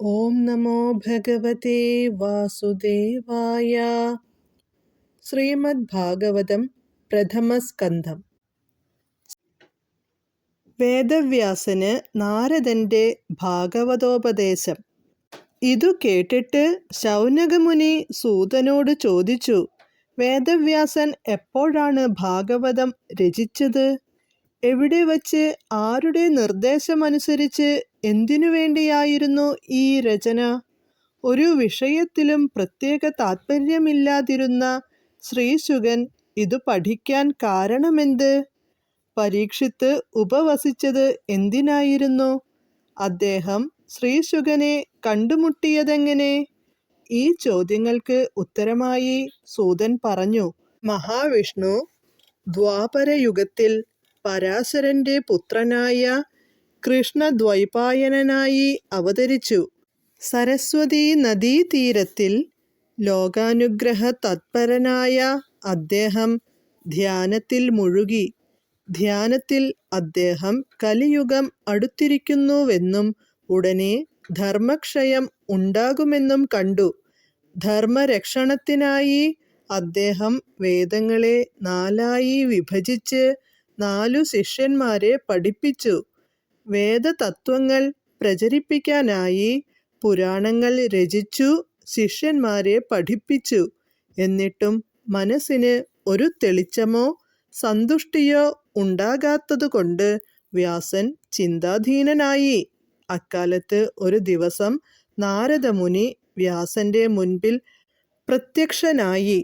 ഓം നമോ ഭഗവതേ വാസുദേവായ ശ്രീമദ് ഭാഗവതം പ്രഥമസ്കന്ധം വേദവ്യാസന് നാരദന്റെ ഭാഗവതോപദേശം. ഇതു കേട്ടിട്ട് ശൗനകമുനി സൂതനോട് ചോദിച്ചു വേദവ്യാസൻ എപ്പോഴാണ് ഭാഗവതം രചിച്ചത്? എവിടെ വച്ച് ആരുടെ നിർദ്ദേശമനുസരിച്ച് എന്തിനു വേണ്ടിയായിരുന്നു ഈ രചന? ഒരു വിഷയത്തിലും പ്രത്യേക താത്പര്യമില്ലാതിരുന്ന ശ്രീശുഗൻ ഇത് പഠിക്കാൻ കാരണമെന്ത്? പരീക്ഷിത്ത് ഉപവസിച്ചത് എന്തിനായിരുന്നു? അദ്ദേഹം ശ്രീശുഗനെ കണ്ടുമുട്ടിയതെങ്ങനെ? ഈ ചോദ്യങ്ങൾക്ക് ഉത്തരമായി സൂതൻ പറഞ്ഞു മഹാവിഷ്ണു ദ്വാപരയുഗത്തിൽ പരാശരന്റെ പുത്രനായ കൃഷ്ണദ്വൈപായനായി അവതരിച്ചു. സരസ്വതീ നദീതീരത്തിൽ ലോകാനുഗ്രഹ തത്പരനായ അദ്ദേഹം ധ്യാനത്തിൽ മുഴുകി. ധ്യാനത്തിൽ അദ്ദേഹം കലിയുഗം അടുത്തിരിക്കുന്നുവെന്നും ഉടനെ ധർമ്മക്ഷയം ഉണ്ടാകുമെന്നും കണ്ടു. ധർമ്മരക്ഷണത്തിനായി അദ്ദേഹം വേദങ്ങളെ നാലായി വിഭജിച്ച് നാലു ശിഷ്യന്മാരെ പഠിപ്പിച്ചു. വേദതത്വങ്ങൾ പ്രചരിപ്പിക്കാനായി പുരാണങ്ങൾ രചിച്ചു ശിഷ്യന്മാരെ പഠിപ്പിച്ചു. എന്നിട്ടും മനസ്സിന് ഒരു തെളിച്ചമോ സന്തുഷ്ടിയോ ഉണ്ടാകാത്തതുകൊണ്ട് വ്യാസൻ ചിന്താധീനനായി. അക്കാലത്ത് ഒരു ദിവസം നാരദമുനി വ്യാസന്റെ മുൻപിൽ പ്രത്യക്ഷനായി.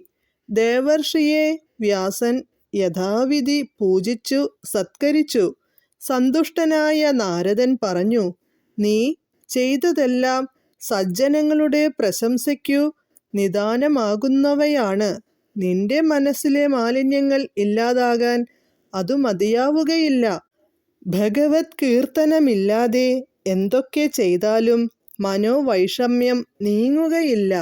ദേവർഷിയെ വ്യാസൻ യഥാവിധി പൂജിച്ചു സത്കരിച്ചു. സന്തുഷ്ടനായ നാരദൻ പറഞ്ഞു നീ ചെയ്തതെല്ലാം സജ്ജനങ്ങളുടെ പ്രശംസയ്ക്കു നിദാനമാകുന്നവയാണ്. നിന്റെ മനസ്സിലെ മാലിന്യങ്ങൾ ഇല്ലാതാകാൻ അതു മതിയാവുകയില്ല. ഭഗവത് കീർത്തനമില്ലാതെ എന്തൊക്കെ ചെയ്താലും മനോവൈഷമ്യം നീങ്ങുകയില്ല.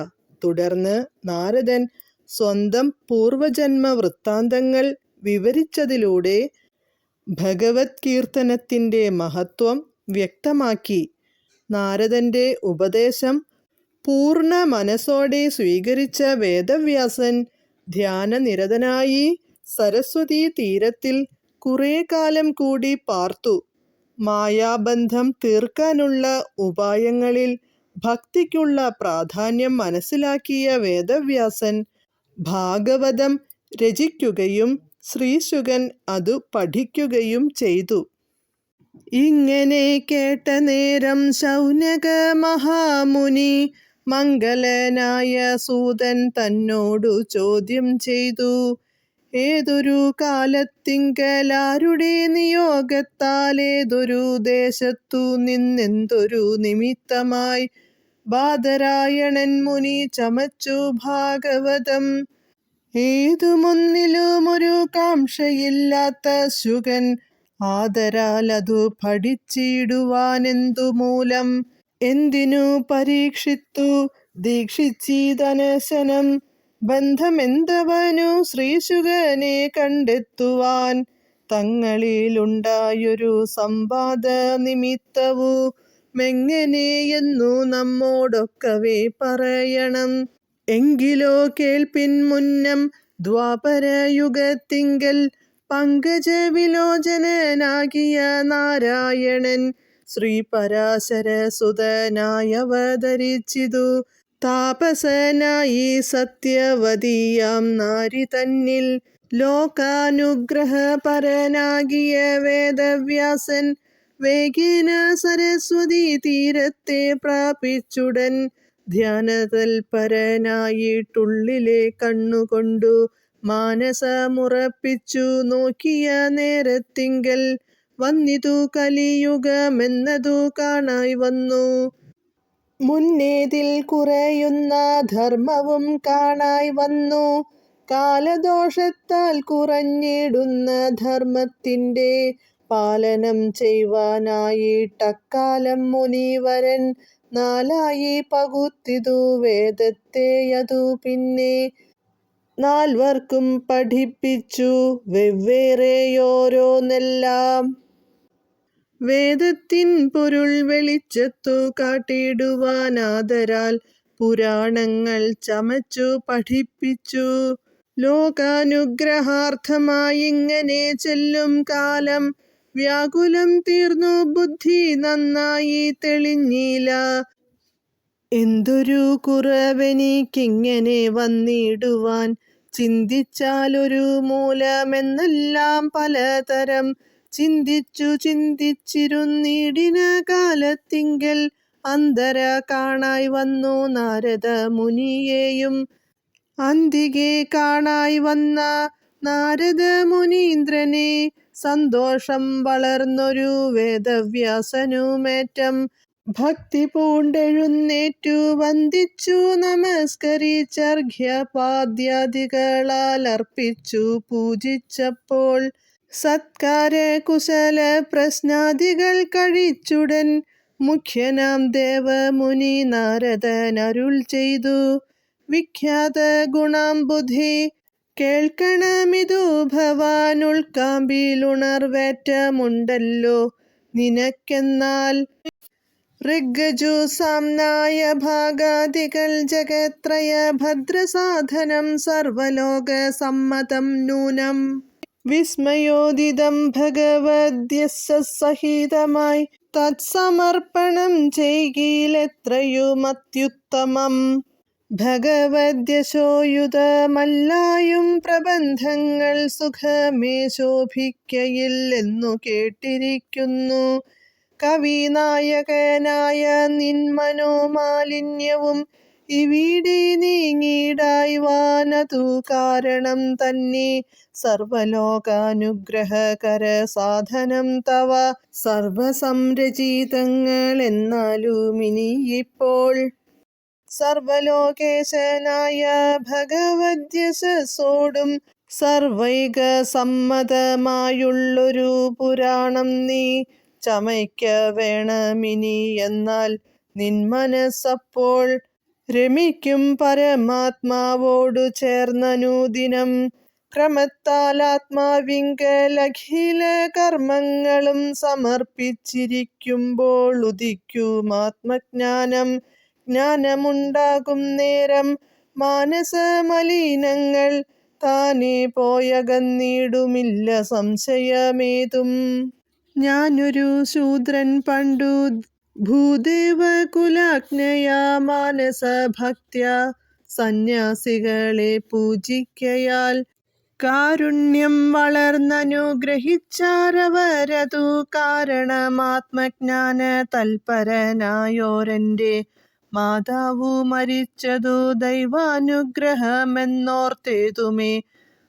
തുടർന്ന് നാരദൻ സ്വന്തം പൂർവജന്മ വൃത്താന്തങ്ങൾ വിവരിച്ചതിലൂടെ ഭഗവത് കീർത്തനത്തിന്റെ മഹത്വം വ്യക്തമാക്കി. നാരദന്റെ ഉപദേശം പൂർണ മനസ്സോടെ സ്വീകരിച്ച വേദവ്യാസൻ ധ്യാനനിരതനായി സരസ്വതീ തീരത്തിൽ കുറേ കാലം കൂടി പാർത്തു. മായാബന്ധം തീർക്കാനുള്ള ഉപായങ്ങളിൽ ഭക്തിക്കുള്ള പ്രാധാന്യം മനസ്സിലാക്കിയ വേദവ്യാസൻ ഭാഗവതം രചിക്കുകയും ശ്രീശുകൻ അതു പഠിക്കുകയും ചെയ്തു. ഇങ്ങനെ കേട്ട നേരം ശൗനക മഹാമുനി മംഗലനായ സൂതൻ തന്നോടു ചോദ്യം ചെയ്തു. ഏതൊരു കാലത്തിങ്കലാരുടെ നിയോഗത്താൽ ഏതൊരു ദേശത്തു നിന്നെന്തൊരു നിമിത്തമായി ബാദരായണൻ മുനി ചമച്ചു ഭാഗവതം. ഏതുമൊന്നിലും ഒരു കാംക്ഷയില്ലാത്ത ശുകൻ ആദരാൽ അതു പഠിച്ചിടുവാനെന്തു മൂലം എന്തിനു പരീക്ഷിത്തു? ദീക്ഷിച്ചീതനശനം ബന്ധമെന്തവനു ശ്രീശുകനെ കണ്ടെത്തുവാൻ? തങ്ങളിലുണ്ടായൊരു സംവാദ നിമിത്തവു മെങ്ങനെയെന്നു നമ്മോടൊക്കവേ പറയണം. എങ്കിലോ കേൾപ്പിൻ മുന്നം ദ്വാപരയുഗത്തിങ്കൽ പങ്കജവിലോചനാകിയ നാരായണൻ ശ്രീ പരാശരസുതനായവതരിച്ചിതു താപസനായി സത്യവതിയാം നാരി തന്നിൽ ലോകാനുഗ്രഹപരനാകിയ വേദവ്യാസൻ വേഗേന സരസ്വതി തീരത്തെ പ്രാപിച്ചുടൻ ധ്യാനതൽപരനായിട്ടുള്ളിലെ കണ്ണുകൊണ്ടു മാനസമുറപ്പിച്ചു നോക്കിയ നേരത്തിങ്കൽ വന്നിതു കലിയുഗമെന്നതു കാണായി വന്നു. മുന്നേതിൽ കുറയുന്ന ധർമ്മവും കാണായി വന്നു. കാലദോഷത്താൽ കുറഞ്ഞിടുന്ന ധർമ്മത്തിന്റെ പാലനം ചെയ്യുവാനായിട്ടക്കാലം മുനിവരൻ നാലായി പകുത്തിതു വേദത്തെയതു പിന്നെ നാൽവർക്കും പഠിപ്പിച്ചു വെവ്വേറെയോരോന്നെല്ലാം. വേദത്തിൻ പൊരുൾ വെളിച്ചത്തു കാട്ടിയിടുവാനാദരാൽ പുരാണങ്ങൾ ചമച്ചു പഠിപ്പിച്ചു. ലോകാനുഗ്രഹാർത്ഥമായിങ്ങനെ ചെല്ലും കാലം വ്യാകുലം തീർന്നു ബുദ്ധി നന്നായി തെളിഞ്ഞില്ല എന്തൊരു കുറവെനിക്കിങ്ങനെ വന്നിടുവാൻ. ചിന്തിച്ചാലൊരു മൂലമെന്നെല്ലാം പലതരം. ചിന്തിച്ചു ചിന്തിച്ചിരുന്നിടിന കാലത്തിങ്കൽ അന്തര കാണായി വന്നു നാരദ മുനിയെയും. അന്തികെ കാണായി വന്ന നാരദ മുനീന്ദ്രനെ സന്തോഷം വളർന്നൊരു വേദവ്യാസനുമേറ്റം. ഭക്തി പൂണ്ടെഴുന്നേറ്റു വന്ദിച്ചു നമസ്കരിച്ചർഘ്യപാദ്യാദികളാൽ അർപ്പിച്ചു പൂജിച്ചപ്പോൾ സത്കാര കുശല പ്രശ്നാദികൾ കഴിച്ചുടൻ മുഖ്യനാം ദേവമുനി നാരദൻ അരുൾ ചെയ്തു. വിഖ്യാത ഗുണാം ബുദ്ധി കേൾക്കണമിതു ഭവാൻ ഉൾക്കാമ്പിലുണർവേറ്റമുണ്ടല്ലോ നിനക്കെന്നാൽ ഋഗജുസാംനായ ഭാഗാദികൾ ജഗത്രയ ഭദ്രസാധനം സർവലോക സമ്മതം നൂനം. വിസ്മയോദിതം ഭഗവദ്യസഹിതമായി തത്സമർപ്പണം ചെയ്കീലെത്രയും അത്യുത്തമം ഭഗവദ്യശോയുതമല്ലായും പ്രബന്ധങ്ങൾ സുഖമേ ശോഭിക്കയില്ലെന്നു കേട്ടിരിക്കുന്നു. കവിനായകനായ നിന്മനോമാലിന്യവും ഇവിടെ നീങ്ങിടായി വാനതു കാരണം തന്നെ. സർവലോകാനുഗ്രഹകര സാധനം തവ. സർവസംരചിതങ്ങൾ എന്നാലും ഇനിയിപ്പോൾ സർവലോകേശനായ ഭഗവദ്യസോടും സർവൈക സമ്മതമായുള്ളൊരു പുരാണം നീ ചമയ്ക്ക വേണമിനി എന്നാൽ നിന്മനസ്സപ്പോൾ രമിക്കും പരമാത്മാവോടു ചേർന്നനുദിനം. ക്രമത്താൽ ആത്മാവിങ്കലഖില കർമ്മങ്ങളും സമർപ്പിച്ചിരിക്കുമ്പോൾ ഉദിക്കും ആത്മജ്ഞാനം. ജ്ഞാനമുണ്ടാകും നേരം. മാനസമലിനങ്ങൾ താനേ പോയകന്നിടുമില്ല സംശയമേതും. ഞാനൊരു ശൂദ്രൻ പണ്ടു ഭൂദേവകുലാജ്ഞയാ മാനസഭക്ത്യ സന്യാസികളെ പൂജിക്കയാൽ. കാരുണ്യം വളർന്നനുഗ്രഹിച്ചാരവരതു കാരണമാത്മജ്ഞാന തൽപരനായോരെന്റെ മാതാവു മരിച്ചതു ദൈവാനുഗ്രഹമെന്നോർത്തേതുമേ.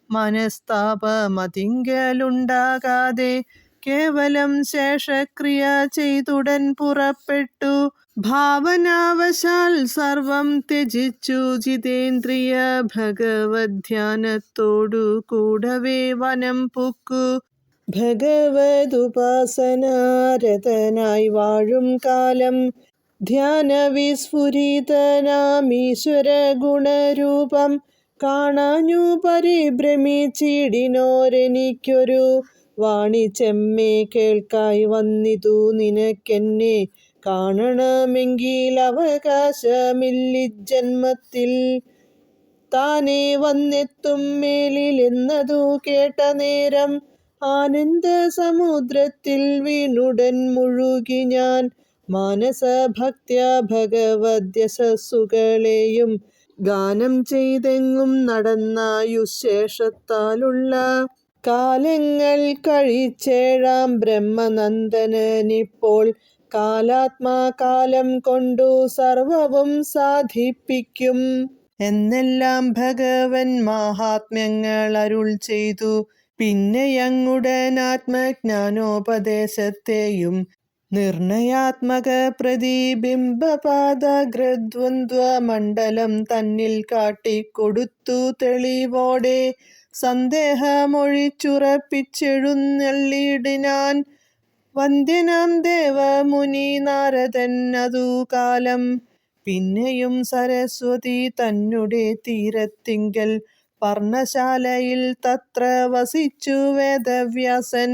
മനസ്താപമതിങ്കലുണ്ടാകാതെ കേവലം ശേഷക്രിയ ചെയ്തുടൻ പുറപ്പെട്ടു. ഭാവനാവശാൽ സർവം ത്യജിച്ചു. ജിതേന്ദ്രിയ ഭഗവത്യാനത്തോടു കൂടവേ വനം പുക്കു. ഭഗവതുപാസനാരതനായി വാഴും കാലം ധ്യാനവിസ്ഫുരിതനാമീശ്വര ഗുണരൂപം കാണാഞ്ഞു പരിഭ്രമിച്ചിടിനോരെനിക്കൊരു വാണി ചെമ്മേ കേൾക്കായി വന്നിതു നിനക്കെന്നെ കാണണമെങ്കിൽ അവകാശമില്ലി ജന്മത്തിൽ താനേ വന്നെത്തും മേലിലെന്നതു കേട്ട നേരം ആനന്ദ സമുദ്രത്തിൽ വീണുടൻ മുഴുകി ഞാൻ മാനസഭക്ത്യ ഭഗവദ്യശസ്സുകളെയും ഗാനം ചെയ്തെങ്ങും നടന്നായുശേഷത്താലുള്ള കാലങ്ങൾ കഴിച്ചേഴാം ബ്രഹ്മനന്ദനിപ്പോൾ കാലാത്മാകാലം കൊണ്ടു സർവവും സാധിപ്പിക്കും. എന്നെല്ലാം ഭഗവൻ മഹാത്മ്യങ്ങൾ അരുൾ ചെയ്തു. പിന്നെ അങ്ങുടൻ ആത്മജ്ഞാനോപദേശത്തെയും നിർണയാത്മക പ്രതിബിംബപാദഗ്രദ്വന്ദ്വ മണ്ഡലം തന്നിൽ കാട്ടിക്കൊടുത്തു തെളിവോടെ സന്ദേഹമൊഴിച്ചുറപ്പിച്ചെഴുന്നള്ളിടിനാൻ വന്ദ്യനാം ദേവമുനി നാരദൻ അതു കാലം. പിന്നെയും സരസ്വതി തന്നെ തീരത്തിങ്കൽ പർണശാലയിൽ തത്ര വസിച്ചു വേദവ്യാസൻ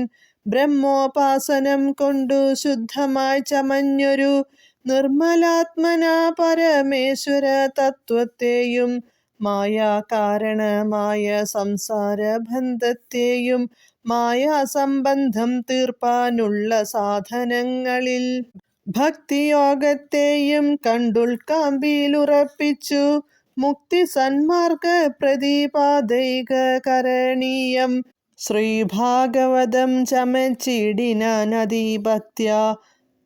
ബ്രഹ്മോപാസനം കൊണ്ടു ശുദ്ധമായി ചമഞ്ഞൊരു നിർമ്മലാത്മന പരമേശ്വര തത്വത്തെയും മായാകാരണമായ സംസാര ബന്ധത്തെയും മായാസംബന്ധം തീർപ്പാനുള്ള സാധനങ്ങളിൽ ഭക്തിയോഗത്തെയും കണ്ടുൽക്കാമ്പിയിലുറപ്പിച്ചു മുക്തി സന്മാർഗ പ്രതിപാദൈക കരണീയം ശ്രീഭാഗവതം ചമച്ചിടിനാൻ അതിഭക്ത്യാ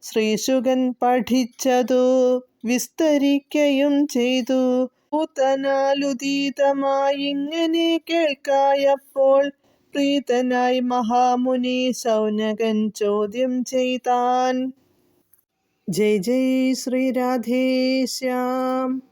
ശ്രീശുകൻ പഠിച്ചതു വിസ്തരിക്കയും ചെയ്തു. പൂതനാലുദീതമായിങ്ങനെ കേൾക്കായപ്പോൾ പ്രീതനായി മഹാമുനി സൗനകൻ ചോദ്യം ചെയ്താൻ. ജയ് ജയ് ശ്രീ രാധേശ്യാം